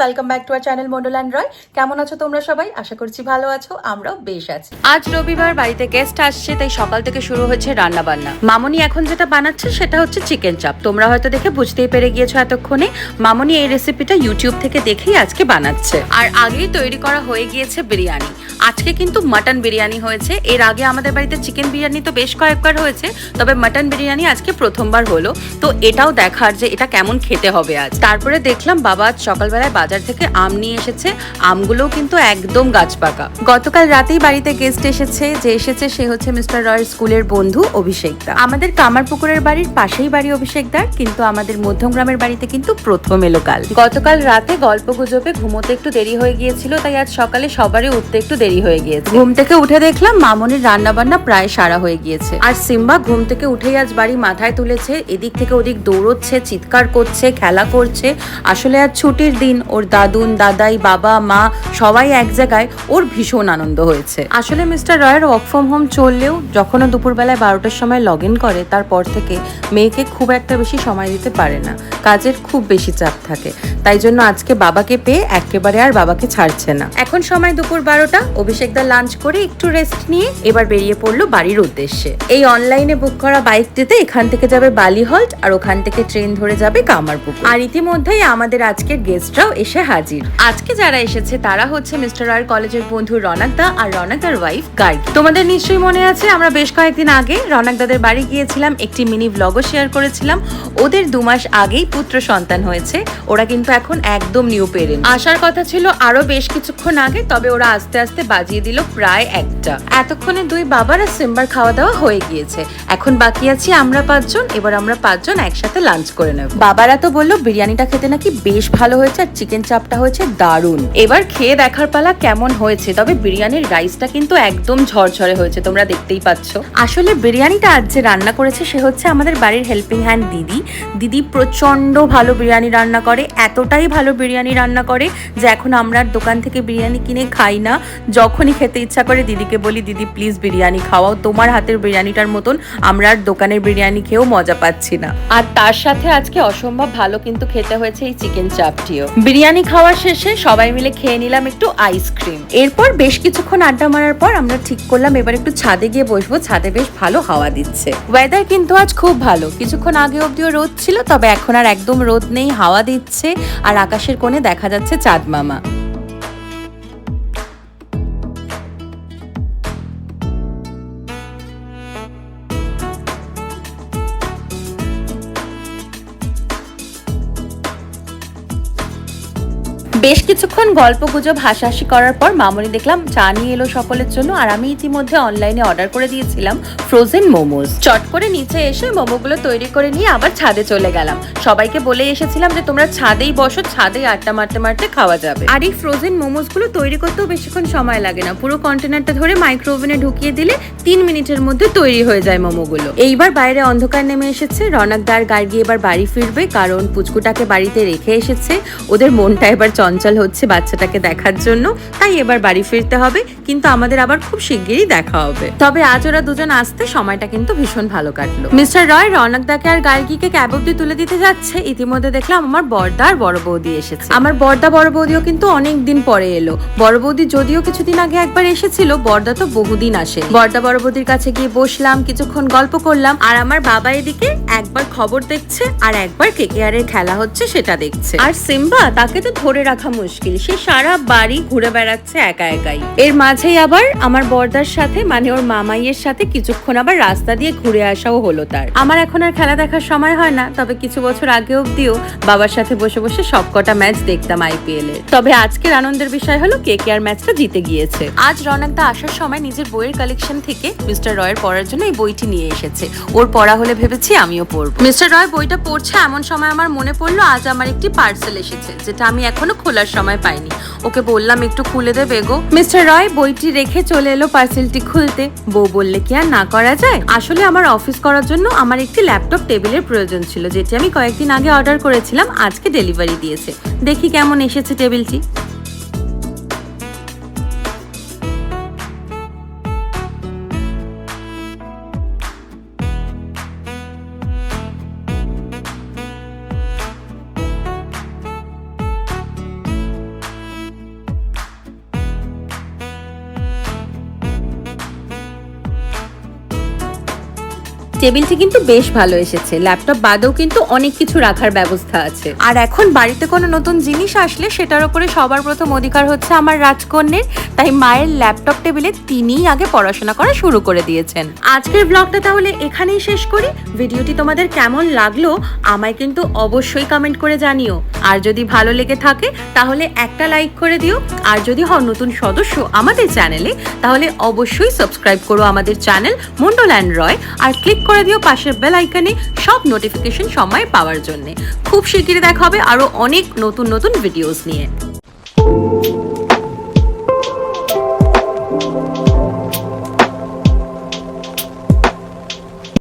Welcome back to our channel Mondal and Roy কেমন আছো তোমরা সবাই? আশা করছি ভালো আছো, আমরাও বেশ আছি। আজ রবিবার বাড়িতে গেস্ট আসছে, তাই সকাল থেকে শুরু হয়েছে রান্না বান্না মামনি এখন যেটা বানাচ্ছে সেটা হচ্ছে চিকেন চাপ তোমরা হয়তো দেখে বুঝতেই পেরে গিয়েছো এতক্ষণে। মামনি এই রেসিপিটা ইউটিউব থেকে দেখেই আজকে বানাচ্ছে। আর আগেই তৈরি করা হয়ে গিয়েছে বিরিয়ানি। আজকে কিন্তু মাটন বিরিয়ানি হয়েছে। এর আগে আমাদের বাড়িতে চিকেন বিরিয়ানি তো বেশ কয়েকবার হয়েছে, তবে মাটন বিরিয়ানি আজকে প্রথমবার হলো। তো এটাও দেখার যে এটা কেমন খেতে হবে আজ। তারপরে দেখলাম বাবা আজ সকালবেলায় বাজার থেকে আম নিয়ে এসেছে। আমগুলোও কিন্তু একদম গাছ পাকা গতকাল রাতেই বাড়িতে গেস্ট এসেছে। যে এসেছে সে হচ্ছে মিস্টার রয়ের স্কুলের বন্ধু অভিষেক দা। আমাদের কামারপুকুরের বাড়ির পাশেই বাড়ি অভিষেক দার, কিন্তু আমাদের মধ্যমগ্রামের বাড়িতে কিন্তু প্রথম এলো কাল। গতকাল রাতে গল্প গুজবে ঘুমোতে একটু দেরি হয়ে গিয়েছিল, তাই আজ সকালে সবারই উঠতে একটু দেরি হয়ে গিয়েছে। ঘুম থেকে উঠে দেখলাম মামনির রান্না বান্না প্রায় সারা হয়ে গিয়েছে। আর সিম্বা ঘুম থেকে উঠেই আজ বাড়ি মাথায় তুলেছে, এদিক থেকে ওদিক দৌড়চ্ছে, চিৎকার করছে, খেলা করছে। আসলে আজ ছুটির দিন ওর দাদুন, দাদাই, বাবা, মা, সবাই এক জায়গায় ওর ভীষণ আনন্দ হয়েছে। আসলে মিস্টার রয়ের ওয়ার্ক ফ্রম হোম চললেও যখন দুপুরবেলায় বারোটার সময় লগ ইন করে, তারপর থেকে মেয়েকে খুব একটা বেশি সময় দিতে পারে না। কাজের খুব বেশি চাপ থাকে। তাই জন্য আজকে বাবাকে পেয়ে একেবারে আর বাবাকে ছাড়ছে না। এখন সময় দুপুর বারোটা, অভিষেক দা লাঞ্চ করে একটু রেস্ট নিয়ে এবার বেরিয়ে পড়ল বাড়ির উদ্দেশ্যে। এই অনলাইনে বুক করা বাইকটিতে এখান থেকে যাবে বালি হল্ট আর ওখান থেকে ট্রেন ধরে যাবে কামারপুকুর। আর ইতিমধ্যেই আমাদের আজকের গেস্টরাও এসে হাজির। আজকে যারা এসেছে তারা হচ্ছে মিস্টার আর কলেজের বন্ধু রনক দা আর রনকদার ওয়াইফ গার্গী। তোমাদের নিশ্চয়ই মনে আছে, আমরা বেশ কয়েকদিন আগে রনক দাদের বাড়ি গিয়েছিলাম, একটি মিনি ব্লগও শেয়ার করেছিলাম। ওদের দু মাস আগেই পুত্র সন্তান হয়েছে, ওরা কিন্তু এখন একদম নিউ পেরেন্ট আসার কথা ছিল আরও বেশ কিছুক্ষণ আগে, তবে ওরা আস্তে আস্তে বাজিয়ে দিল প্রায় একটা। এতক্ষণে দুই বাবার আর সিম্বার খাওয়া দাওয়া হয়ে গিয়েছে। এখন বাকি আছি আমরা পাঁচজন, এবার আমরা পাঁচজন একসাথে লাঞ্চ করে নেব। বাবারা তো বলল বিরিয়ানিটা খেতে নাকি বেশ ভালো হয়েছে আর চিকেন চাপটা হয়েছে দারুণ। এবার খেয়ে দেখার পালা কেমন হয়েছে, তবে বিরিয়ানির রাইসটা কিন্তু একদম ঝরঝরে হয়েছে, তোমরা দেখতেই পাচ্ছ। আসলে বিরিয়ানিটা আজ যে রান্না করেছে, সে হচ্ছে আমাদের বাড়ির হেল্পিং হ্যান্ড দিদি। দিদি প্রচণ্ড ভালো বিরিয়ানি রান্না করে এতটাই ভালো বিরিয়ানি রান্না করে যে এখন আমরা আর দোকান থেকে বিরিয়ানি কিনে খাই না। যখনই খেতে ইচ্ছা করে দিদিকে বলি দিদি প্লিজ বিরিয়ানি খাওয়াও। তোমার হাতের বিরিয়ানিটার মতন আমরা আর দোকানের বিরিয়ানি খেয়েও মজা পাচ্ছি না। আর তার সাথে আজকে অসম্ভব ভালো কিন্তু খেতে হয়েছে এই চিকেন চাপটিও। বিরিয়ানি খাওয়ার শেষে সবাই মিলে খেয়ে নিলাম একটু আইসক্রিম এরপর বেশ কিছুক্ষণ আড্ডা মারার পর আমরা ঠিক করলাম এবার একটু ছাদে গিয়ে বসবো। ছাদে বেশ ভালো হাওয়া দিচ্ছে। ওয়েদার কিন্তু আজ খুব ভালো। কিছুক্ষণ আগে অব্দিও রোদ ছিল তবে এখন আর একদম রোদ নেই হাওয়া দিচ্ছে। আর আকাশের কোণে দেখা যাচ্ছে চাঁদ মামা। বেশ কিছুক্ষণ গল্প গুজব হাসাহাসি করার পর মামনি দেখলাম চা নিয়ে এলো সকলের জন্য আর আমি ইতিমধ্যে অনলাইনে অর্ডার করে দিয়েছিলাম ফ্রোজেন মোমোজ চট করে নিচে এসে মোমোগুলো তৈরি করে নিয়ে আবার ছাদে চলে গেলাম। সবাইকে বলে এসেছিলাম যে তোমরা ছাদেই বসো ছাদেই আড্ডা মারতে মারতে খাওয়া যাবে। আর এই ফ্রোজেন মোমোসগুলো তৈরি করতেও বেশিক্ষণ সময় লাগে না। পুরো কন্টেনারটা ধরে মাইক্রো ওভেনে ঢুকিয়ে দিলে তিন মিনিটের মধ্যে তৈরি হয়ে যায় মোমোগুলো এইবার বাইরে অন্ধকার নেমে এসেছে। রনকদার গার্গি এবার বাড়ি ফিরবে কারণ পুচকুটাকে বাড়িতে রেখে এসেছে। ওদের মনটা এবার চঞ্চল হচ্ছে বাচ্চাটাকে দেখার জন্য। তাই এবার বাড়ি ফিরতে হবে, কিন্তু আমাদের আবার খুব শিগগিরই দেখা হবে। তবে আজ ওরা দুজন আসতে সময়টা কিন্তু ভীষণ ভালো কাটলো। মিস্টার রয় রনকদাকে আর গার্গিকে ক্যাব অব্দি তুলে দিতে যাচ্ছে। ইতিমধ্যে দেখলাম আমার বর্দা আর বড় বৌদি এসেছে। আমার বর্দা বড় বৌদিও কিন্তু অনেক দিন পরে এলো। বড় বৌদি যদিও কিছুদিন আগে একবার এসেছিল, বর্দা তো বহুদিন আসে বর্দা বড় বৌদির কাছে গিয়ে বসলাম, কিছুক্ষণ গল্প করলাম, আর আমার বাবা এদিকে একবার খবর দেখছে, আর একবার কেকেআর এর খেলা হচ্ছে সেটা দেখছে। আর সিম্বা তাকে তো ধরে রাখা মুশকিল। সে সারা বাড়ি ঘুরে বেড়াচ্ছে একা একাই। এর মাঝেই আবার আমার বর্দার সাথে মানে ওর মামাইয়ের সাথে কিছুক্ষণ আবার রাস্তা দিয়ে ঘুরে আসাও হলো তার। আমার এখন আর খেলা দেখার সময় হয় না, তবে কিছু বছর আগে অব্দিও বাবার সাথে বসে বসে সবকটা ম্যাচ দেখতাম আইপিএল এর তবে আজকের আনন্দের বিষয় হলো কে কে আর ম্যাচটা জিতে গিয়েছে। আজ রনকদা আসার সময় নিজের বইয়ের কালেকশন থেকে মিস্টার রয়ের পড়ার জন্য এই বইটি নিয়ে এসেছে। ওর পড়া হলে ভেবেছি আমিও পড়ব। মিস্টার রয় বইটা পড়ছে এমন সময় আমার মনে পড়ল, আজ আমার একটি পার্সেল এসেছে, যেটা আমি এখনও খোলার সময় পাইনি। ওকে বললাম, একটু খুলে দেবে গো মিস্টার রয় বইটি রেখে চলে এলো পার্সেলটি খুলতে। বউ বললে, কি আর না করা যায়? আসলে আমার অফিস করার জন্য আমার একটি ল্যাপটপ টেবিলের প্রয়োজন ছিল, যেটি আমি কয়েকদিন আগে অর্ডার করেছিলাম, আজকে ডেলিভারি দিয়েছে। দেখি কেমন এসেছে টেবিলটি। টেবিলটি কিন্তু বেশ ভালো এসেছে। ল্যাপটপ বাদেও কিন্তু অনেক কিছু রাখার ব্যবস্থা আছে। আর এখন বাড়িতে কোনো নতুন জিনিস আসলে সেটার উপরে সবার প্রথম অধিকার হচ্ছে আমার রাজকন্যের। তাই মায়ের ল্যাপটপ টেবিলে তিনিই আগে পড়াশোনা করা শুরু করে দিয়েছেন। আজকের ব্লগটা তাহলে এখানেই শেষ করি। ভিডিওটি তোমাদের কেমন লাগল আমায় কিন্তু অবশ্যই কমেন্ট করে জানিও। আর যদি ভালো লেগে থাকে, তাহলে একটা লাইক করে দিও। আর যদি হও নতুন সদস্য আমাদের চ্যানেলে তাহলে অবশ্যই সাবস্ক্রাইব করো আমাদের চ্যানেল মন্ডল অ্যান্ড রয় আর ক্লিক করে দিও পাশের বেল আইকনে সব নোটিফিকেশন সময় পাওয়ার জন্য। খুব শিগগিরই দেখা হবে আরও অনেক নতুন নতুন ভিডিওস নিয়ে।